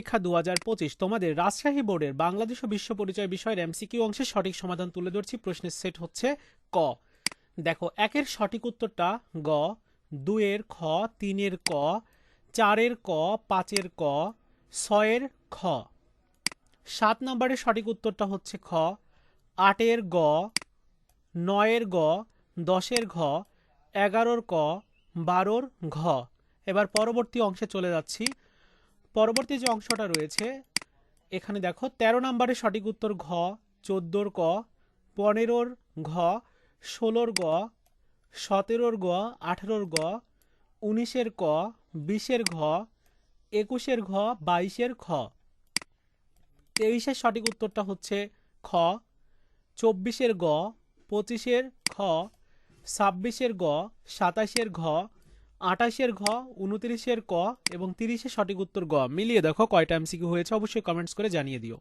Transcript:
পরীক্ষা দু হাজার পঁচিশ। তোমাদের রাজশাহী বোর্ডের বাংলাদেশ বিশ্ব পরিচয় বিষয়ের এমসিকিউ অংশের সঠিক সমাধান তুলে ধরছি। প্রশ্নের সেট হচ্ছে ক। দেখো, একের সঠিক উত্তরটা গ দুয়ের খ, তিনের ক, চারের ক, পাঁচের ক, ছয়ের খ। সাত নম্বরের সঠিক উত্তরটা হচ্ছে খ, আটের গ, নয়ের গ, দশের ঘ, এগারোর ক, বারোর ঘ। এবার পরবর্তী অংশে চলে যাচ্ছি। পরবর্তী যে অংশটা রয়েছে, এখানে দেখো ১৩ নম্বরের সঠিক উত্তর ঘ, চোদ্দোর ক, পনেরোর ঘ, ষোলোর গ, সতেরোর গ, আঠেরোর গ, উনিশের ক, বিশের ঘ, একুশের ঘ, বাইশের খ। তেইশের সঠিক উত্তরটা হচ্ছে খ, চব্বিশের গ, পঁচিশের খ, ছাব্বিশের গ, সাতাশের ঘ আঠাশের ঘ, উনত্রিশের ক এবং তিরিশের সঠিক উত্তর গ। মিলিয়ে দেখো কয়টা এমসিকিউ হয়েছে, অবশ্যই কমেন্টস করে জানিয়ে দিও।